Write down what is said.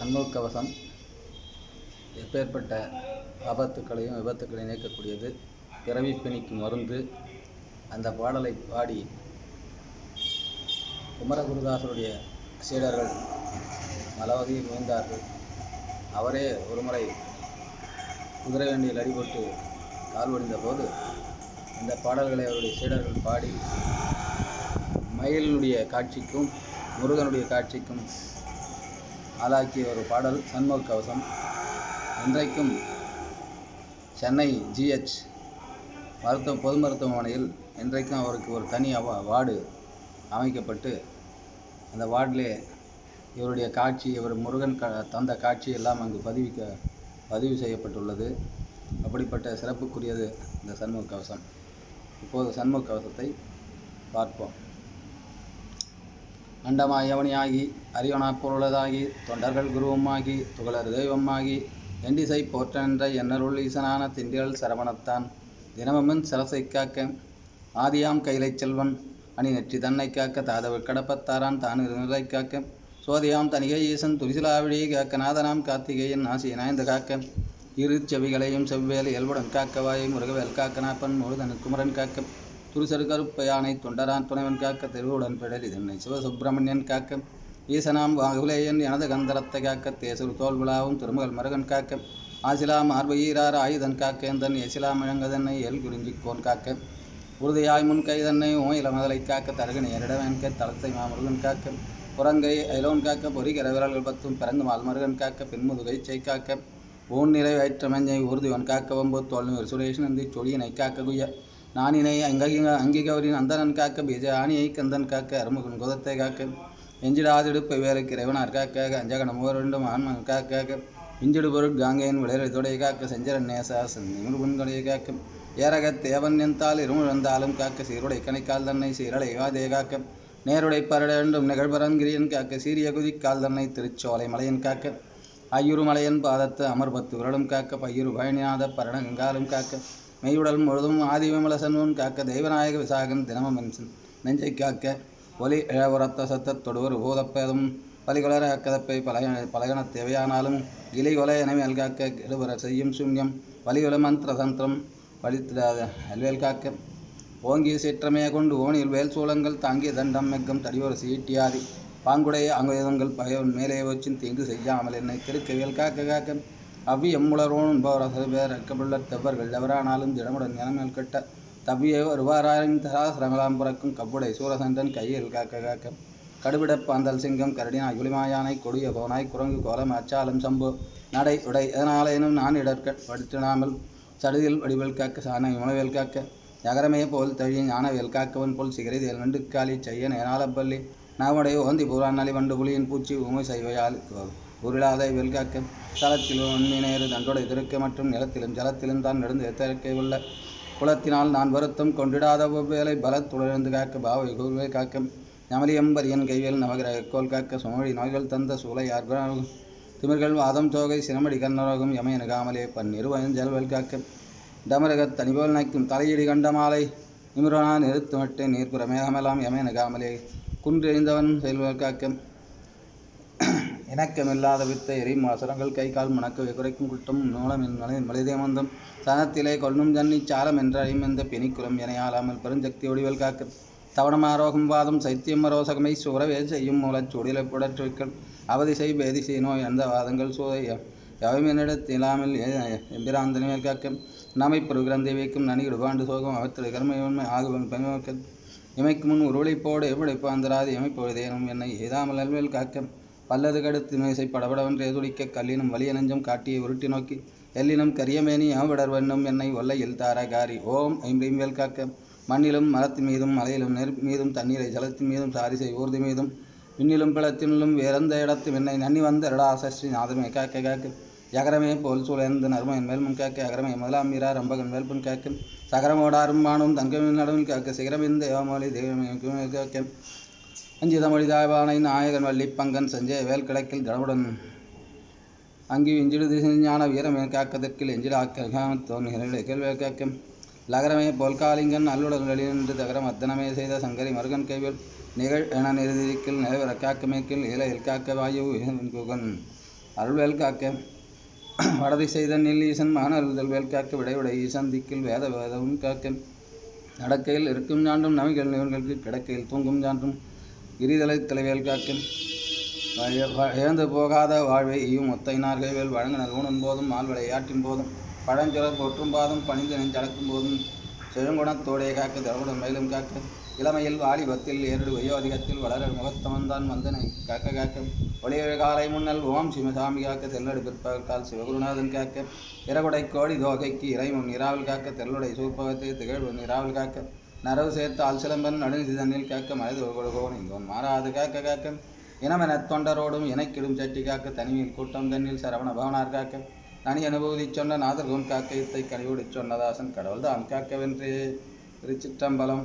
சண்முகக்கவசம் எப்பேற்பட்ட ஆபத்துக்களையும் விபத்துக்களையும் நீக்கக்கூடியது. பிறவி பிணிக்கு மருந்து. அந்த பாடலை பாடி குமரகுருதாசருடைய சீடர்கள் மலவகையில் முயன்றார்கள் அவரே ஒருமுறை குதிரை வண்டியில் அடிபட்டு கால் ஒடிந்த போது இந்த பாடல்களை அவருடைய சீடர்கள் பாடி மயிலினுடைய காட்சிக்கும் முருகனுடைய காட்சிக்கும் ஆளாக்கிய ஒரு பாடல் சண்முக கவசம். இன்றைக்கும் சென்னை ஜிஹெச் மருத்துவ பொது மருத்துவமனையில் இன்றைக்கும் அவருக்கு ஒரு தனி அவ வார்டு அமைக்கப்பட்டு அந்த வார்டிலே இவருடைய காட்சி இவர் முருகன் க தந்த காட்சி எல்லாம் அங்கு பதிவிக்க பதிவு செய்யப்பட்டுள்ளது. அப்படிப்பட்ட சிறப்புக்குரியது இந்த சண்முக கவசம். இப்போது சண்முக கவசத்தை பார்ப்போம். அண்டமாயவனியாகி யவனியாகி பொருளதாகி தொண்டர்கள் குருவுமாகி துகளர் தெய்வமாகி எண்டிசை போற்றென்ற என்னருள் ஈசனான திண்டிகள் சரவணத்தான். தினமும் சரசை காக்க ஆதியாம் கைலைச் செல்வன் அணி நெற்றி தன்னை காக்க தாதவு கடப்பத்தாரான் தான் இருநிலை காக்க சோதியாம் தனிகை ஈசன் துரிசிலாவிழி காக்க நாதனாம் கார்த்திகேயன் ஆசிய நாய்ந்து காக்க இரு செவிகளையும் செவ்வேல் இயல்புடன் காக்கவாயை முருகவேல் காக்க நாப்பன் முழுதனு குமரன் காக்க துருசருகருப்பயானை தொண்டரான் துணைவன் காக்க தெருவுடன் பிடல் இதனை சிவசுப்பிரமணியன் காக்க ஈசனாம் வாகுலேயன் எனது கந்தரத்தை காக்க தேசுரு தோல் விழாவும் திருமகள் மருகன் காக்க ஆசிலாம் ஆர்வஈரார் ஆயுதன் காக்க எந்தன் எசிலாம் இழங்கதன்னை எல் குறிஞ்சிக்கோன் காக்க உறுதியாய் முன் கைதன்னை ஓயில மதலை காக்க தரகு நேரிடவன் தளத்தை மாமுருகன் காக்க புறங்கை அயலோன் காக்க பொறிகிற விரல்கள் பத்தும் பிறந்து மால்மருகன் காக்க பின்முதுகை செய் காக்க ஊன் நிறை வயிற்றமஞ்சை காக்க வம்பு தோல்நூர் சுரேஷன் நந்தி சொலியனை காக்க குய நானினை அங்கி அங்கிகவரின் அந்தனன் காக்க பீஜ ஆணியை கந்தன் காக்க அருமுகன் குதத்தை காக்க எஞ்சிடாதிடுப்பை வேலைக்கு இறைவனார் காக்க அஞ்சகன மூவருண்டும் ஆன்மன் காக்க இஞ்சிடு பொருட் காங்கையின் விளையலை காக்க செஞ்சரன் நேசாசன் நிமிர்புண்களையை காக்க ஏரகத் தேவன் எந்தால் இருமுழந்தாலும் காக்க சீருடை கணைக்கால் தன்னை சீரலை வாதே காக்க நேருடை பரடண்டும் நிகழ்பரங்கிரியன் காக்க சீரிய குதிக்கால் தன்னை திருச்சோலை மலையன் காக்க ஐயுறு மலையன் பாதத்து அமர்பத்து விரலும் காக்க பையுறு பயணிநாத பரணங்காலும் காக்க மெய்யுடல் முழுதும் ஆதிவிமலசன்வன் காக்க தெய்வநாயக விசாகன் தினமும் நெஞ்சை காக்க ஒலி இழவுரத்த சத்த தொடுவர் ஊதப்பேதும் பலிகொலர அக்கதப்பை பலக பலகன தேவையானாலும் இலை கொலை எனவே அல்காக்க எழுபுற செய்யும் சூன்யம் வலியுல மந்திர தந்திரம் வழித்திடாத அல்வேல் காக்க. ஓங்கிய சீற்றமே கொண்டு ஓனியில் வேல் சூளங்கள் தாங்கிய தண்டம் மெக்கம் தடியோர் சீட்டியாதி பாங்குடைய அங்குதங்கள் பகைவன் மேலே வச்சும் தீங்கு செய்யாமல் என்னை திருக்கவியல் காக்க காக்க. அவ்வி எம்முளரோன் என்பவர் பேர் அக்கபுள்ள தெவ்வர்கள் எவரானாலும் திடமுடன் நிலமேல் கட்ட தவ்விய வருவாராயின் சராசரங்களாம் பிறக்கும் கப்புடை சூரசந்தன் கையில் காக்க காக்க கடுவிட பாந்தல் சிங்கம் கரடினாய் குளிமாயானை கொடிய கோனாய் குரங்கு கோலம் அச்சாலம் சம்பு நடை உடை எதனாலேனும் நான் இடர்க படுத்தினாமல் சடுதில் வடிவல் காக்க சாணை உணவேல் காக்க நகரமே போல் தழி ஞானவேல் காக்கவன் போல் சிகரிதேல் நண்டுக்காலி செய்யன் ஏனாலப்பள்ளி நாவடைய ஓந்தி பூராநலி வண்டு புலியின் பூச்சி உமை செய்வையால் உருளாத வெல்காக்க தளத்திலும் உண்மையினேறு தண்டோடை திருக்க மற்றும் நிலத்திலும் ஜலத்திலும் தான் நடந்து எத்தற்கை உள்ள குலத்தினால் நான் வருத்தம் கொண்டிடாத வேலை பலத்துடர்ந்து காக்க பாவை கூறுவை காக்கும். நமலியம்பரியன் கைவேல் நவகிரக கோல் காக்க சுமழி நோய்கள் தந்த சூளை யார்கள் திமிர்கள் வாதம் தோகை சினமடி கண்ணரோகம் யமையனுகாமலே பன்னிருவன் ஜல்வல் காக்க டமரகத் தனிபோல் நைக்கும் தலையீடு கண்ட மாலை நிமிரனா நிறுத்துமட்டு நீர்ப்புற மேகமெல்லாம் யமையனுகாமலே குன்றெறிந்தவன் செல்வல் காக்க இணக்கமில்லாத வித்தை எரியும் அசுரங்கள் கை கால் மணக்க குறைக்கும் குட்டம் நூலம் என் மலைதேமந்தம். சனத்திலே கொல்லும் ஜன்னி சாலம் என்றழையும் எந்த பிணிக்குலம் என ஆளாமல் பெருஞ்சக்தி ஒடிவல் காக்க. தவணமாரோகம் வாதம் சைத்தியம் ரோசகமை சுரவே செய்யும் மூலச் சுடிலை புடற்றுக்கள் அவதிசை பேதிசை நோய் அந்த வாதங்கள் சூதைய. எவமினிடத்திலாமல் எம்பிராந்தனியல் காக்க. நாமை பெருகிரந்தை வைக்கும் நனி இடுபாண்டு சோகம் அவத்திரை கர்மையுண்மை ஆகுவன் பெண்மக்க இமைக்கு முன் உருளைப்போடு எவ்வளைப்பு பாந்தராது எமைப்பொழுதேனும் என்னை ஏதாமல் அல்வேல் காக்க. பல்லது கடுத்து மேசை படபடவென்று எதுடிக்க கல்லினும் வலிய நெஞ்சம் காட்டிய உருட்டி நோக்கி எல்லினும் கரியமேனி அவடர் வெண்ணும் என்னை ஒல்லையில் தாரகாரி. ஓம் ஐம்பையும் வேல் காக்க. மண்ணிலும் மரத்தின் மீதும் மலையிலும் நெருப்பு மீதும் தண்ணீரை ஜலத்தின் மீதும் சாரிசை ஊர்தி மீதும் விண்ணிலும் பிளத்தினிலும் வேறெந்த இடத்தும் என்னை நன்னி வந்த ரடாசஸ்ரீ நாதமே காக்க காக்க. யகரமே போல் சூழந்து நர்மன் மேல்முன் காக்க அகரமே முதலாம் மீரா ரம்பகன் மேல்புன் காக்க. சகரமோடாரும் மானும் தங்கமின் நடுவில் காக்க சிகரமின் தேவமொழி தெய்வமே காக்க. அஞ்சிதமொழி தாய்வானை நாயகன் வள்ளி பங்கன் செஞ்சே வேல் கிழக்கில் கடவுடன் அங்கி இஞ்சிடு ஞான வீரம் காக்கதற்கில் எஞ்சிடாக்க தோன்றுகிறே கேள்வி காக்கம் லகரமே போல்காலிங்கன் அல்லுடன் வெளியின்று தகரம் அத்தனமே செய்த சங்கரி மருகன் கைவில் நிகழ் என நிறுதிக்கில் நிறைவர காக்கமேக்கில் இலையில் காக்க வாயு குகன். அருள்வேல் காக்க. வடதி செய்த நில் ஈசன் மானருதல் வேல் காக்க. விடைவிடை ஈசன் திக்கில் வேத வேதவும் காக்க. நடக்கையில் இருக்கும் சான்றும் நவிகள் நிகழ்களுக்கு கிடக்கையில் தூங்கும் சான்றும் கிரிதலை தலைவேல் காக்க இழந்து போகாத வாழ்வை ஈயும் ஒத்தையினார் கைவேல் வழங்க ஊனும் போதும் ஆள் விளையாட்டின் போதும். பழஞ்சுரர் போற்றும் பாதும் பணிந்து நெஞ்சடக்கும் போதும். செழுங்குணத்தோடைய காக்க தரவுடன் மேலும் காக்க. இளமையில் வாலிபத்தில் ஏறு வயோதிகத்தில் வளர முகத்தமன்தான் மந்தனை காக்க காக்க. ஒளியழு காலை முன்னல் ஓம் சிவசாமி காக்க தெல்லடு பிற்பகற்கால் சிவகுருநாதன் காக்க. இரகுடை கோடி தோகைக்கு இறைமுன் நிராவல் காக்க தெல்லுடை சூப்பகத்தை திகழ்வு நிராவல் காக்க. நரவு சேர்த்து ஆள் சிலம்பன் நடுநிதி தண்ணில் கேட்க மனித கொடுகோன் இங்கோன் மாறாது காக்க கேட்க. இனமெனத் தொண்டரோடும் இணைக்கிடும் சட்டி காக்க தனியின் கூட்டம் தண்ணில் சரவண பவனார் காக்க. தனி அனுபூதி சொன்ன நாதர்கோன் காக்க இத்தை கனியோடு சொன்னதாசன் கடவுள் தான் காக்கவென்றே. திருச்சிற்றம்பலம்